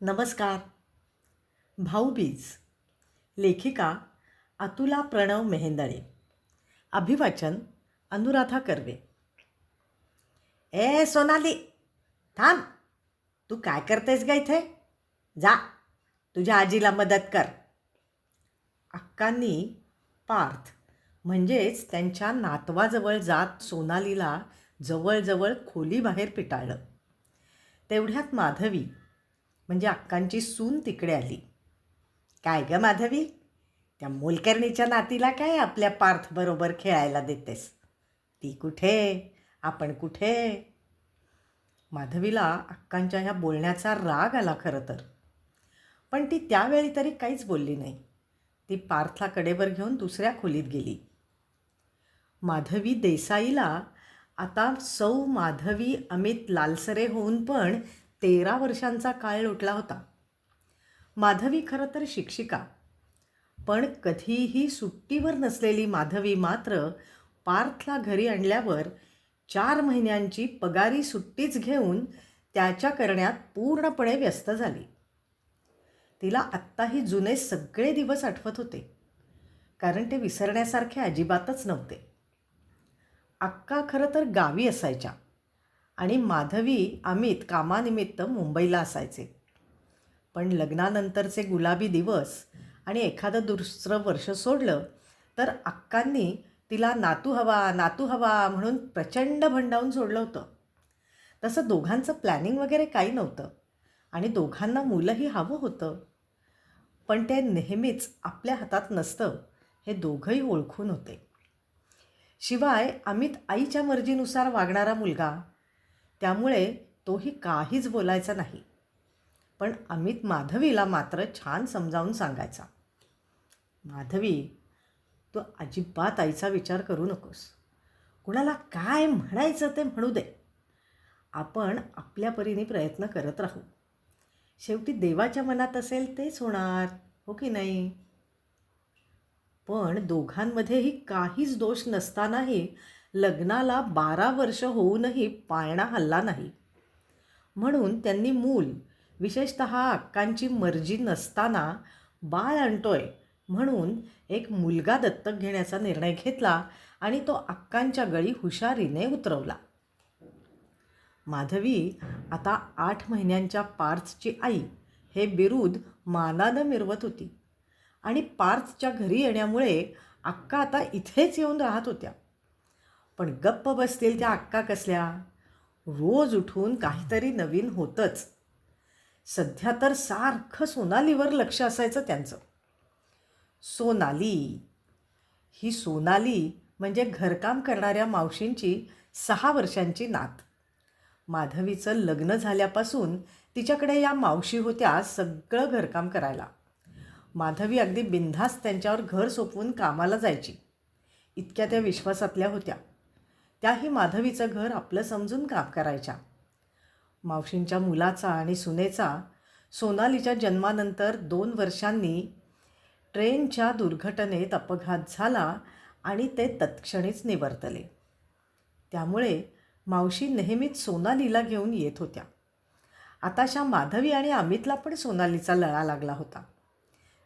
नमस्कार. भाऊबीज लेखिका अतुला प्रणव मेहेंदळे. अभिवाचन अनुराधा कर्वे. ए सोनाली थांब. तू काय करतेस ग इथे? जा तुझ्या आजीला मदत कर. अक्कांनी पार्थ म्हणजेच त्यांच्या नातवाजवळ जात सोनालीला जवळजवळ खोलीबाहेर पिटाळलं. तेवढ्यात माधवी म्हणजे अक्कांची सून तिकडे आली. काय गं माधवी? त्या मोलकर्णीच्या नातीला काय आपल्या पार्थबरोबर खेळायला देतेस? ती कुठे? आपण कुठे? माधवीला अक्कांच्या ह्या बोलण्याचा राग आला खरं तर. पण ती त्यावेळी तरी काहीच बोलली नाही. ती पार्थला कडेवर घेऊन दुसऱ्या खोलीत गेली. माधवी देसाईला आता सौ माधवी अमित लालसरे होऊन पण तेरा वर्षांचा काळ लोटला होता. माधवी खरं तर शिक्षिका. पण कधीही सुट्टीवर नसलेली माधवी मात्र पार्थला घरी आणल्यावर चार महिन्यांची पगारी सुट्टीच घेऊन त्याच्या करण्यात पूर्णपणे व्यस्त झाली. तिला आत्ताही जुने सगळे दिवस आठवत होते. कारण ते विसरण्यासारखे अजिबातच नव्हते. अक्का खरं तर गावी असायच्या. आणि माधवी अमित कामानिमित्त मुंबईला असायचे. पण लग्नानंतरचे गुलाबी दिवस आणि एखादं दुसरं वर्ष सोडलं तर अक्कांनी तिला नातू हवा नातू हवा म्हणून प्रचंड भंडावून सोडलं होतं. तसं दोघांचं प्लॅनिंग वगैरे काही नव्हतं आणि दोघांना मुलंही हवं होतं. पण ते नेहमीच आपल्या हातात नसतं हे दोघंही ओळखून होते. शिवाय अमित आईच्या मर्जीनुसार वागणारा मुलगा त्यामुळे तोही काहीच बोलायचा नाही. पण अमित माधवीला मात्र छान समजावून सांगायचा. माधवी तू अजिबात आईचा विचार करू नकोस. कुणाला काय म्हणायचं ते म्हणू दे. आपण आपल्या परीने प्रयत्न करत राहू. शेवटी देवाच्या मनात असेल तेच होणार हो की नाही? पण दोघांमध्येही काहीच दोष नसतानाही लग्नाला बारा वर्ष होऊनही पाळणा हल्ला नाही. म्हणून त्यांनी मूल विशेषत अक्कांची मर्जी नसताना बाळ आणतोय म्हणून एक मुलगा दत्तक घेण्याचा निर्णय घेतला आणि तो अक्कांच्या गळी हुशारीने उतरवला. माधवी आता आठ महिन्यांच्या पार्थची आई हे बिरूद मानानं मिरवत होती. आणि पार्थच्या घरी येण्यामुळे अक्का आता इथेच येऊन राहत होत्या. पण गप्प बसतील त्या अक्का कसल्या? रोज उठून काहीतरी नवीन होतंच. सध्या तर सारखं सोनालीवर लक्ष असायचं त्यांचं. सोनाली. ही सोनाली म्हणजे घरकाम करणाऱ्या मावशींची सहा वर्षांची नात. माधवीचं लग्न झाल्यापासून तिच्याकडे या मावशी होत्या सगळं घरकाम करायला. माधवी अगदी बिनधास्त त्यांच्यावर घर सोपवून कामाला जायची. इतक्या त्या विश्वासातल्या होत्या. त्याही माधवीचं घर आपलं समजून काम करायच्या? मावशींच्या मुलाचा आणि सुनेचा सोनालीच्या जन्मानंतर दोन वर्षांनी ट्रेनच्या दुर्घटनेत अपघात झाला आणि ते तत्क्षणीच निवर्तले. त्यामुळे मावशी नेहमीच सोनालीला घेऊन येत होत्या. आताशा माधवी आणि अमितला पण सोनालीचा लळा लागला होता.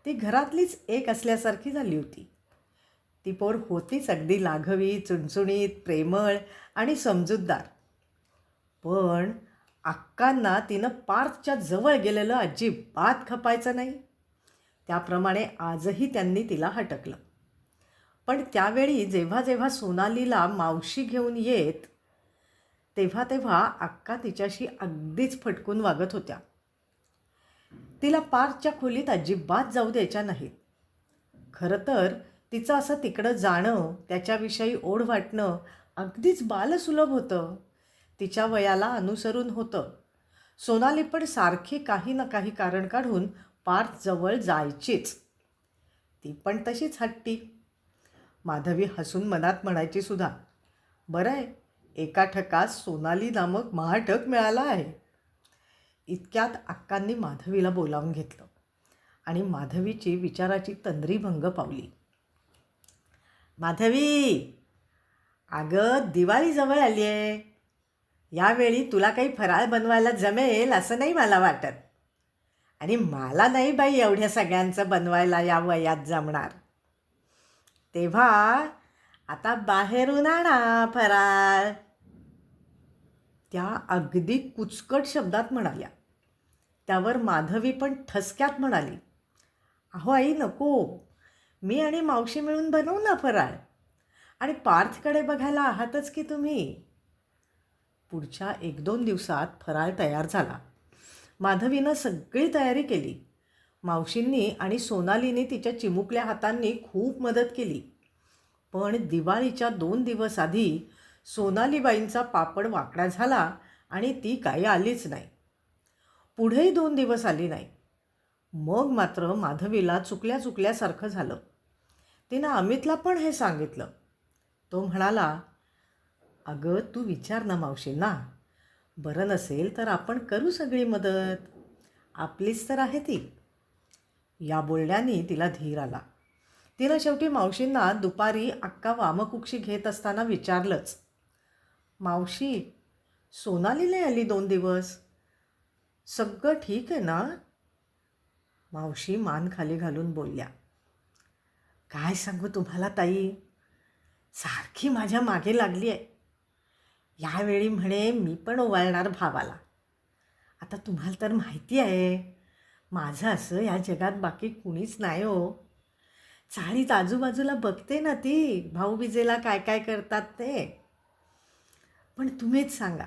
ती घरातलीच एक असल्यासारखी झाली होती. ती पोर होतीच अगदी लाघवी चुणचुणीत प्रेमळ आणि समजूतदार. पण अक्कांना तिनं पार्थच्या जवळ गेलेलं अजिबात खपायचं नाही. त्याप्रमाणे आजही त्यांनी तिला हटकलं. पण त्यावेळी जेव्हा जेव्हा सोनालीला मावशी घेऊन येत तेव्हा तेव्हा अक्का तिच्याशी अगदीच फटकून वागत होत्या. तिला पार्कच्या खोलीत अजिबात जाऊ द्यायच्या नाहीत. खरं तर तिचं असं तिकडं जाणं त्याच्याविषयी ओढ वाटणं अगदीच बालसुलभ होतं. तिच्या वयाला अनुसरून होतं. सोनाली पण सारखी काही ना काही कारण काढून पार्थजवळ जायचीच. ती पण तशीच हट्टी. माधवी हसून मनात म्हणायची सुद्धा बरं आहे एका ठकात सोनाली नामक महाठक मिळाला आहे. इतक्यात अक्कांनी माधवीला बोलावून घेतलं आणि माधवीची विचाराची तंद्रीभंग पावली. माधवी अगं दिवाळी जवळ आली आहे यावेळी तुला काही फराळ बनवायला जमेल असं नाही मला वाटत. आणि मला नाही बाई एवढ्या सगळ्यांचं बनवायला या वयात जमणार. तेव्हा आता बाहेरून आणा फराळ. त्या अगदी कुचकट शब्दात म्हणाल्या. त्यावर माधवी पण ठसक्यात म्हणाली अहो आई नको. मी आणि मावशी मिळून बनवू ना फराळ. आणि पार्थकडे बघायला आहातच की तुम्ही. पुढच्या एक दोन दिवसात फराळ तयार झाला. माधवीनं सगळी तयारी केली. मावशींनी आणि सोनालीने तिच्या चिमुकल्या हातांनी खूप मदत केली. पण दिवाळीच्या दोन दिवस आधी सोनालीबाईंचा पापड वाकडा झाला आणि ती काही आलीच नाही. पुढेही दोन दिवस आली नाही. मग मात्र माधवीला चुकल्या चुकल्यासारखं झालं. तिनं अमितला पण हे सांगितलं. तो म्हणाला अगं तू विचार ना मावशींना बरं नसेल तर आपण करू सगळी मदत. आपलीच तर आहे ती. या बोलण्याने तिला धीर आला. तिनं शेवटी मावशींना दुपारी अक्का वामकुक्षी घेत असताना विचारलंच. मावशी सोनालीला आली दोन दिवस. सगळं ठीक आहे ना? मावशी मान खाली घालून बोलल्या काय सांगू तुम्हाला ताई? सारखी माझ्या मागे लागली आहे. यावेळी म्हणे मी पण ओवाळणार भावाला. आता तुम्हाला तर माहिती आहे माझं असं या जगात बाकी कुणीच नाही हो. चाळीत आजूबाजूला बघते ना ती भाऊबीजेला काय काय करतात ते. पण तुम्हीच सांगा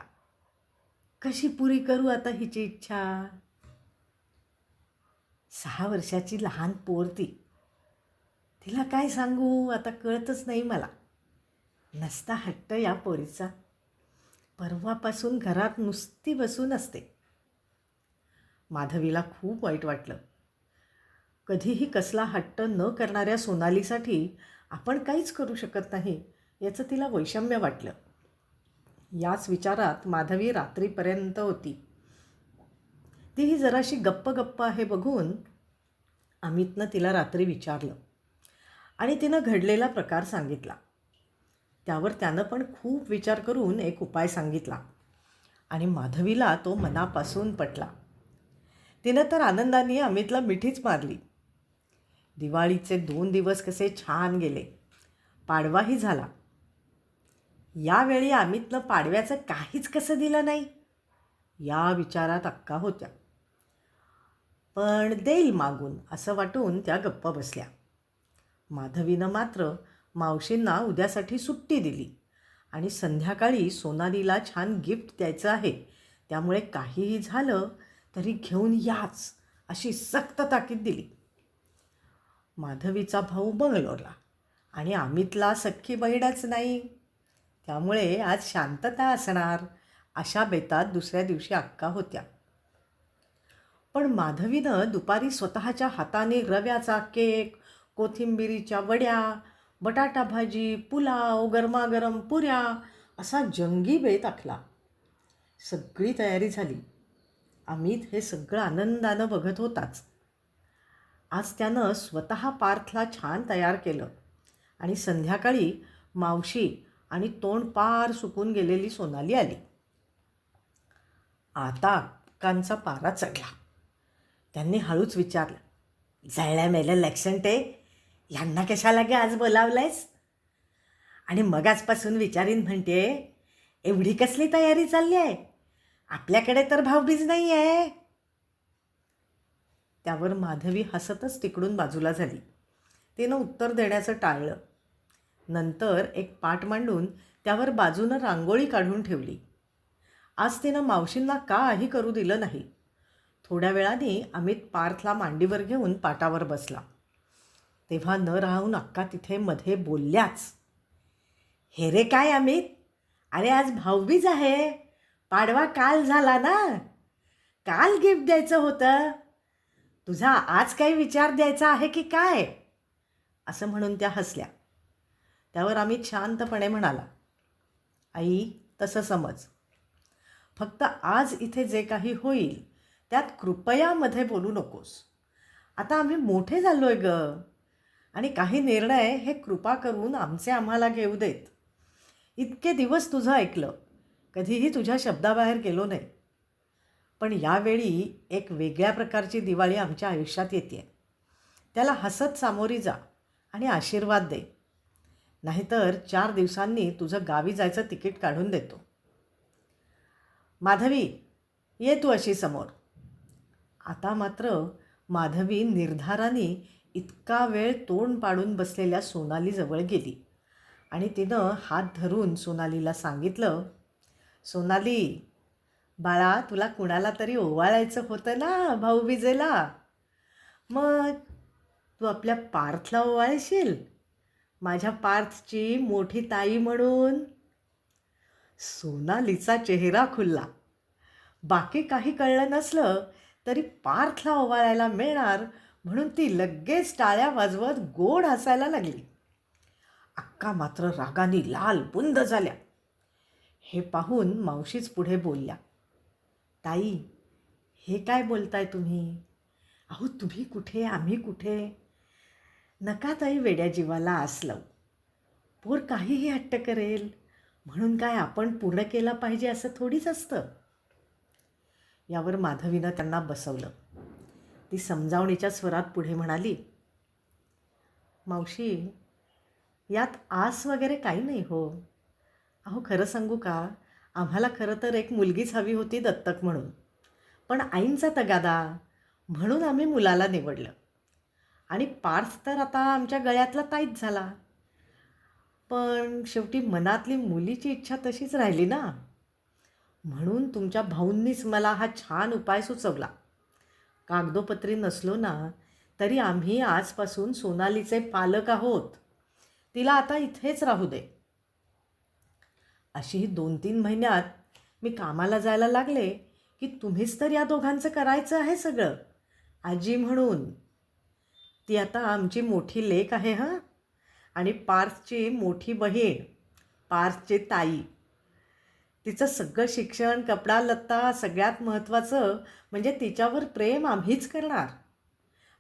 कशी पुरी करू आता हिची इच्छा? सहा वर्षाची लहान पोर ती. तिला काय सांगू? आता कळतच नाही मला. नसता हट्ट या पोरीचा. परवापासून घरात नुसती बसून असते. माधवीला खूप वाईट वाटलं. कधीही कसला हट्ट न करणाऱ्या सोनालीसाठी आपण काहीच करू शकत नाही याचं तिला वैषम्य वाटलं. याच विचारात माधवी रात्रीपर्यंत होती. तीही जराशी गप्प गप्प आहे बघून अमितनं तिला रात्री विचारलं. आणि तिनं घडलेला प्रकार सांगितला. त्यावर त्यानं पण खूप विचार करून एक उपाय सांगितला. आणि माधवीला तो मनापासून पटला. तिनं तर आनंदाने अमितला मिठीच मारली. दिवाळीचे दोन दिवस कसे छान गेले. पाडवाही झाला. यावेळी अमितनं पाडव्याचं काहीच कसं दिलं नाही? या विचारात अक्का होत्या. पण देईल मागून असं वाटून त्या गप्पा बसल्या. माधवीनं मात्र मावशींना उद्यासाठी सुट्टी दिली आणि संध्याकाळी सोनालीला छान गिफ्ट द्यायचं आहे. त्यामुळे काहीही झालं तरी घेऊन याच अशी सक्त ताकीद दिली. माधवीचा भाऊ बंगलोरला आणि अमितला सख्खी बहिणच नाही. त्यामुळे आज शांतता असणार अशा बेतात दुसऱ्या दिवशी अक्का होत्या. पण माधवीनं दुपारी स्वतःच्या हाताने रव्याचा केक कोथिंबिरीच्या वड्या बटाटा भाजी पुलाव गरमागरम पुऱ्या असा जंगी बेत आखला सगळी तयारी झाली. अमित हे सगळं आनंदानं बघत होताच. आज त्यानं स्वतः पार्थला छान तयार केलं आणि संध्याकाळी मावशी आणि तोंड पार सुकून गेलेली सोनाली आली. आता कांचा पारा चढला. त्यांनी हळूच विचारलं जळल्या मेलं लक्षण ते यांना कशाला गे आज बोलावलंयस? आणि मग आजपासून विचारीन म्हणते एवढी कसली तयारी चालली आहे? आपल्याकडे तर भावबीज नाही आहे त्यावर माधवी हसतच तिकडून बाजूला झाली. तिनं उत्तर देण्याचं टाळलं. नंतर एक पाट मांडून त्यावर बाजूनं रांगोळी काढून ठेवली. आज तिनं मावशींना काही करू दिलं नाही. थोड्या वेळाने अमित पार्थला मांडीवर घेऊन पाटावर बसला. तेव्हा न राहून अक्का तिथे मध्ये बोलल्याच हे रे काय अमित? अरे आज भाऊबीज आहे. पाडवा काल झाला ना? काल गिफ्ट द्यायचं होतं. तुझा आज काही विचार द्यायचा आहे की काय? असं म्हणून त्या हसल्या. त्यावर अमित शांतपणे म्हणाला आई तसं समज. फक्त आज इथे जे काही होईल त्यात कृपया मध्ये बोलू नकोस. आता आम्ही मोठे झालो आहे ग. आणि काही निर्णय हे कृपा करून आमचे आम्हाला घेऊ देत. इतके दिवस तुझं ऐकलं. कधीही तुझ्या शब्दाबाहेर गेलो नाही. पण यावेळी एक वेगळ्या प्रकारची दिवाळी आमच्या आयुष्यात येते त्याला हसत सामोरी जा आणि आशीर्वाद दे. नाहीतर चार दिवसांनी तुझं गावी जायचं तिकीट काढून देतो. माधवी ये तू अशी समोर. आता मात्र माधवी निर्धाराने इतका वेळ तोंड पाडून बसलेल्या सोनालीजवळ गेली. आणि तिनं हात धरून सोनालीला सांगितलं सोनाली बाळा तुला कुणाला तरी ओवाळायचं होतं ना भाऊबीजेला मग तू आपल्या पार्थला ओवाळशील? माझ्या पार्थची मोठी ताई म्हणून? सोनालीचा चेहरा खुलला. बाकी काही कळलं नसलं तरी पार्थला ओवाळायला मिळणार म्हणून ती लगेच टाळ्या वाजवत गोड हसायला लागली. अक्का मात्र रागाने लाल बुंद झाल्या. हे पाहून मावशीच पुढे बोलल्या ताई हे काय बोलताय तुम्ही? अहो तुम्ही कुठे? आम्ही कुठे? नका ताई वेड्या जीवाला असलं पोर काहीही हट्ट करेल. म्हणून काय आपण पूर्ण केला पाहिजे असं थोडीच असतं. यावर माधवीनं त्यांना बसवलं. ती समजावणीच्या स्वरात पुढे म्हणाली मावशी यात आस वगैरे काही नाही हो. अहो खरं सांगू का? आम्हाला खरं तर एक मुलगीच हवी होती दत्तक म्हणून. पण आईंचा तगादा म्हणून आम्ही मुलाला निवडलं. आणि पार्थ तर आता आमच्या गळ्यातला ताईच झाला. पण शेवटी मनातली मुलीची इच्छा तशीच राहिली ना. म्हणून तुमच्या भाऊंनीच मला हा छान उपाय सुचवला. कागदोपत्री नसलो ना तरी आम्ही आजपासून सोनालीचे पालक आहोत. तिला आता इथेच राहू दे. अशी दोन तीन महिन्यात मी कामाला जायला लागले की तुम्हीच तर या दोघांचं करायचं आहे सगळं. आजी म्हणून. ती आता आमची मोठी लेक आहे हां? आणि पार्थची मोठी बहीण पार्थची ताई. तिचं सगळं शिक्षण कपडा लत्ता सगळ्यात महत्त्वाचं म्हणजे तिच्यावर प्रेम आम्हीच करणार.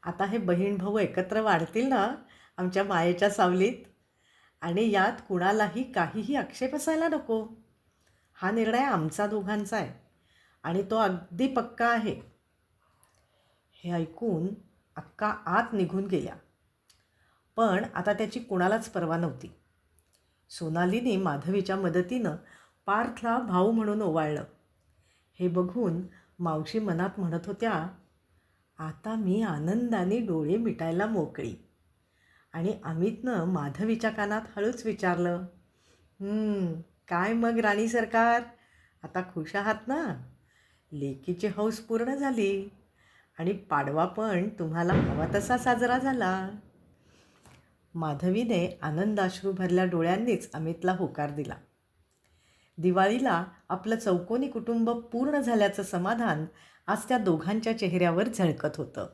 आता हे बहीण भाऊ एकत्र वाढतील ना आमच्या मायेच्या सावलीत? आणि यात कुणालाही काहीही आक्षेप असायला नको. हा निर्णय आमचा दोघांचा आहे आणि तो अगदी पक्का आहे. हे ऐकून अक्का आत निघून गेल्या. पण आता त्याची कुणालाच पर्वा नव्हती. सोनालीने माधवीच्या मदतीनं पार्थला भाऊ म्हणून ओवाळलं. हे बघून मावशी मनात म्हणत होत्या आता मी आनंदाने डोळे मिटायला मोकळी. आणि अमितनं माधवीच्या कानात हळूच विचारलं काय मग राणी सरकार? आता खुश आहात ना? लेकीची हौस पूर्ण झाली आणि पाडवा पण तुम्हाला हवा तसा साजरा झाला. माधवीने आनंदाश्रू भरल्या डोळ्यांनीच अमितला होकार दिला. दिवाळीला आपलं चौकोनी कुटुंब पूर्ण झाल्याचं समाधान आज त्या दोघांच्या चेहऱ्यावर झळकत होतं.